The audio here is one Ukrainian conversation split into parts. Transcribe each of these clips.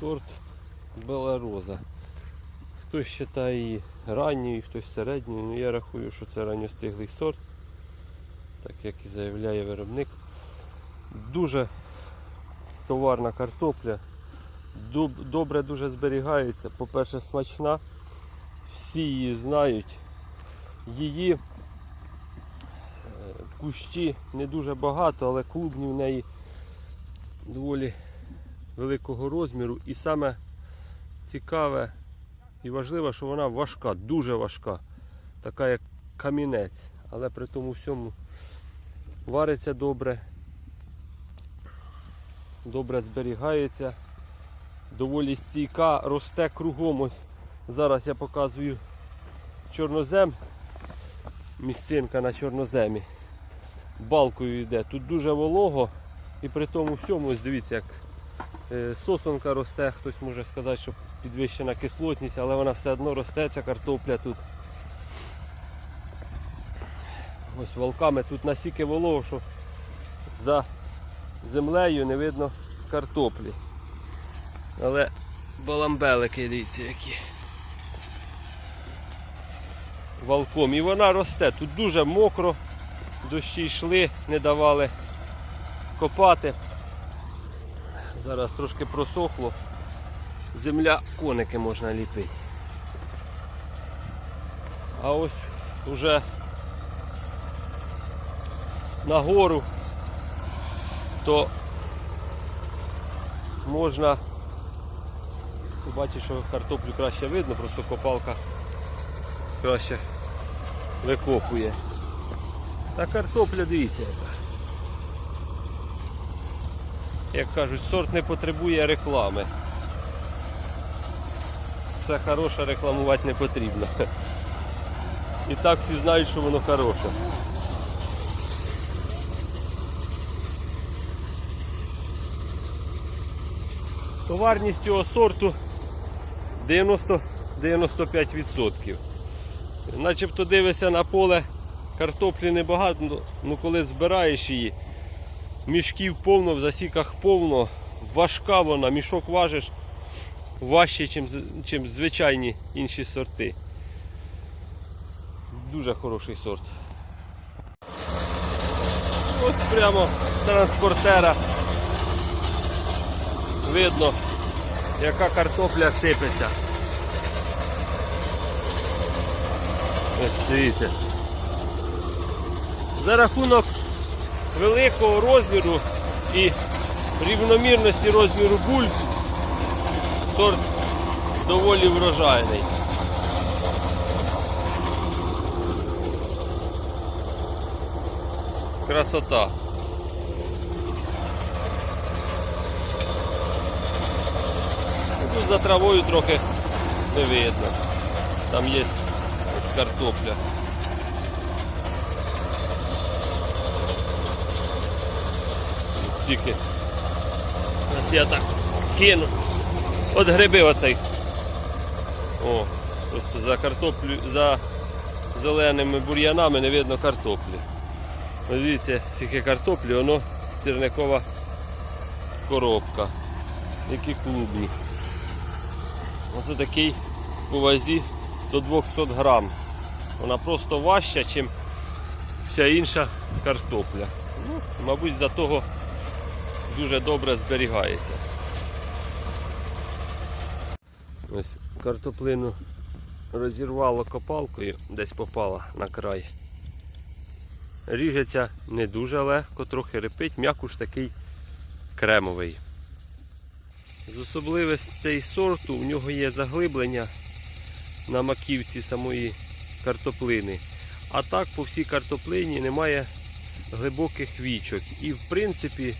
сорт Белароза. Хтось вважає її ранньою, хтось середньою. Ну, я рахую, що це ранньостиглий сорт, так як і заявляє виробник. Дуже товарна картопля. Добре дуже зберігається. По-перше, смачна. Всі її знають. Її е, кущі не дуже багато, але клубні в неї доволі великого розміру. І саме цікаве і важливе, що вона важка, дуже важка, така як камінець, але при тому всьому вариться добре, добре зберігається, доволі стійка, росте кругом. Ось зараз я показую чорнозем, місцинка на чорноземі. Балкою йде. Тут дуже волого і при тому всьому, ось дивіться, як сосонка росте, хтось може сказати, що підвищена кислотність, але вона все одно росте, ця картопля тут. Ось волками тут настільки волого, що за землею не видно картоплі. Але баламбелики, дивіться які. Валком. І вона росте. Тут дуже мокро, дощі йшли, не давали копати. Зараз трошки просохло. Земля коники можна ліпити. А ось уже нагору, то можна бачиш, що картоплю краще видно, просто копалка краще викопує. Та картопля дивіться яка. Як кажуть, сорт не потребує реклами. Все хороше рекламувати не потрібно. І так всі знають, що воно хороше. Товарність цього сорту 90-95%. Начебто дивишся на поле, картоплі небагато, ну- коли збираєш її, мішків повно, в засіках повно, важка вона, мішок важиш важче, ніж звичайні інші сорти. Дуже хороший сорт. Ось прямо транспортера. Видно, яка картопля сипеться. Ось дивіться. За рахунок великого розміру і рівномірності розміру бульб сорт доволі врожайний. Красота. Тут за травою трохи не видно. Там є картопля. Тільки. Ось я так кину. От гриби оцей. О, просто за картоплю, за зеленими бур'янами не видно картоплі. Ось Дивіться, тільки картоплі, воно сірникова коробка. Які клубні. Оце такий по вазі до 200 грам. Вона просто важча, ніж вся інша картопля. Ну, мабуть, за того дуже добре зберігається. Ось картоплину розірвало копалкою, десь попала на край. Ріжеться не дуже легко, трохи репить, м'якуш такий кремовий. З особливостей сорту в нього є заглиблення на маківці самої картоплини. А так по всій картоплині немає глибоких вічок. І в принципі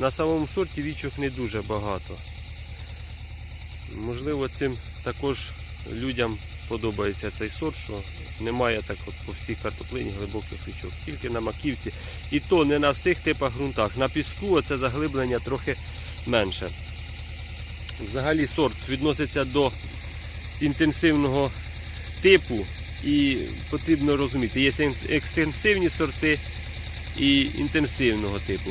на самому сорті вічок не дуже багато. Можливо, цим також людям подобається цей сорт, що немає так от по всій картоплині глибоких вічок, тільки на маківці. І то не на всіх типах ґрунтах. На піску оце заглиблення трохи менше. Взагалі сорт відноситься до інтенсивного типу і потрібно розуміти, є екстенсивні сорти і інтенсивного типу.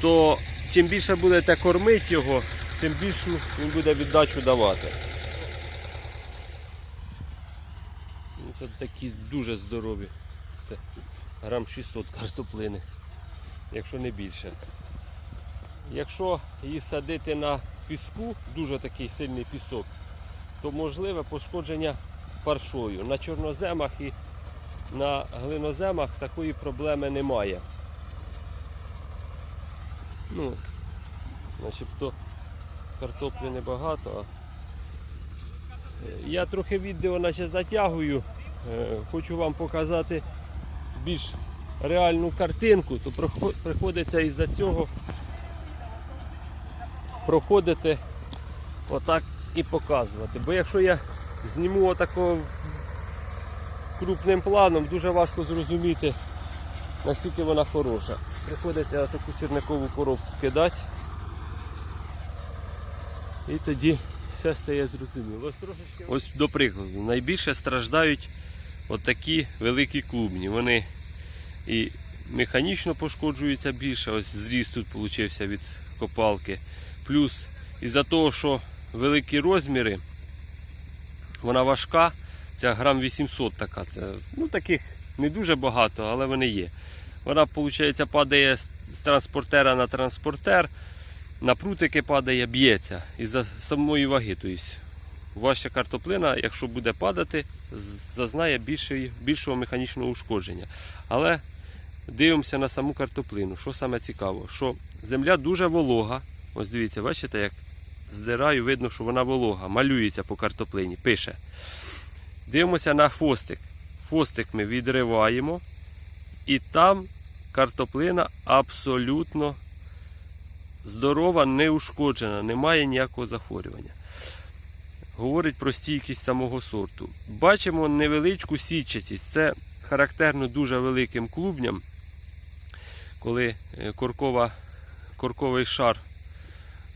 То чим більше будете кормити його, тим більшу він буде віддачу давати. Ну, Це такі дуже здорові. Це грам 600 картоплини, якщо не більше. Якщо її садити на піску, дуже такий сильний пісок, то можливе пошкодження паршою. На чорноземах і на глиноземах такої проблеми немає. Ну, начебто картоплі небагато. Е, Я трохи відео наче затягую. Е, Хочу вам показати більш реальну картинку, то приходиться із-за цього проходити отак і показувати. Бо якщо я зніму отако крупним планом, дуже важко зрозуміти, наскільки вона хороша. Приходиться таку сірникову коробку кидати. І тоді все стає зрозуміло. Ось трошечки. Ось до прикладу, найбільше страждають отакі великі клубні. Вони і механічно пошкоджуються більше. Ось зріст тут получився від копалки. Плюс із-за того, що великі розміри, вона важка, ця грам 800 така. Це, ну таких не дуже багато, але вони є. Вона, виходить, падає з транспортера на транспортер, на прутики падає, б'ється із-за самої ваги. Тобто важча картоплина, якщо буде падати, зазнає більшого механічного ушкодження. Але дивимося на саму картоплину. Що саме цікаво, що земля дуже волога. Ось дивіться, бачите, як здираю, видно, що вона волога, малюється по картоплині, пише. Дивимося на хвостик. Хвостик ми відриваємо, і там картоплина абсолютно здорова, не ушкоджена, немає ніякого захворювання. Говорить про стійкість самого сорту. Бачимо невеличку сітчатість. Це характерно дуже великим клубням, коли е, коркова, корковий шар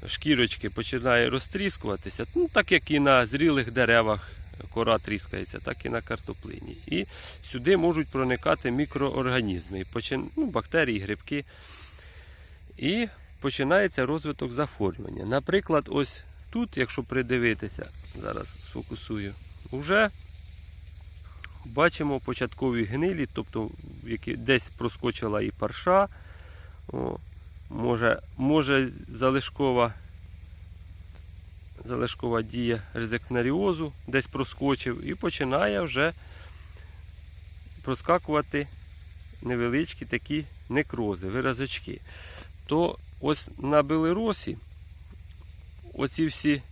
шкірочки починає розтріскуватися, ну, так як і на зрілих деревах кора тріскається, так і на картоплині. І сюди можуть проникати мікроорганізми, ну, бактерії, грибки. І починається розвиток захворювання. Наприклад, ось тут, якщо придивитися, зараз сфокусую, вже бачимо початкові гнилі, тобто які десь проскочила і парша. О, може, може залишкова, залишкова дія резекнаріозу десь проскочив і починає вже проскакувати невеличкі такі некрози, виразочки. То ось на белеросі оці всі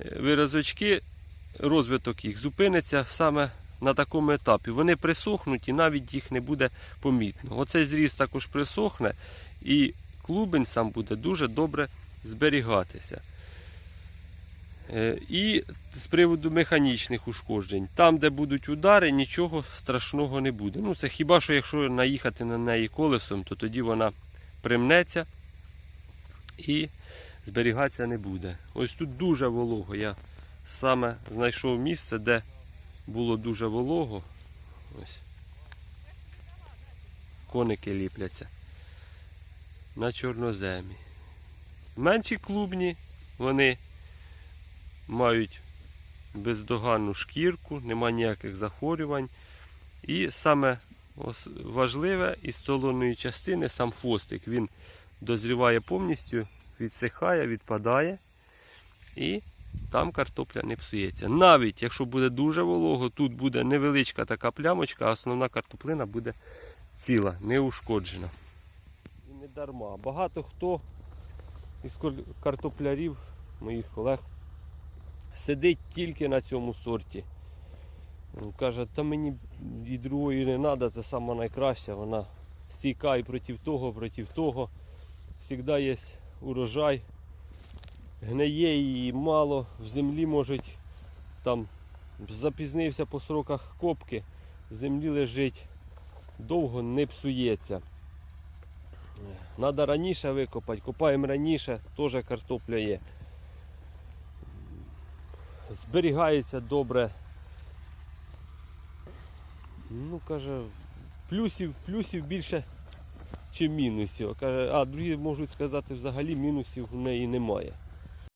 е, виразочки, розвиток їх зупиниться саме на такому етапі. Вони присохнуть і навіть їх не буде помітно. Оцей зріст також присохне і клубень сам буде дуже добре зберігатися. Е, І з приводу механічних ушкоджень, там, де будуть удари, нічого страшного не буде. Ну, це хіба що якщо наїхати на неї колесом, то тоді вона примнеться і зберігатися не буде. Ось тут дуже волого. Я саме знайшов місце, де було дуже волого. Ось. Коники ліпляться на чорноземі. Менші клубні, вони мають бездоганну шкірку, нема ніяких захворювань. І саме важливе із солоної частини сам хвостик. Він дозріває повністю, відсихає, відпадає. І там картопля не псується. Навіть якщо буде дуже волого, тут буде невеличка така плямочка, а основна картоплина буде ціла, не ушкоджена. І не дарма. Багато хто із картоплярів, моїх колег, сидить тільки на цьому сорті. Каже, та мені і другої не треба, це сама найкраща. Вона стійка і проти того, проти того. Завжди є урожай. Гниє її мало, в землі можуть там запізнився по сроках копки, в землі лежить, довго не псується. Треба раніше викопати, копаємо раніше, теж картопля є. Зберігається добре. Ну, каже, плюсів, плюсів більше, ніж мінусів. Каже, а другі можуть сказати, взагалі мінусів в неї немає.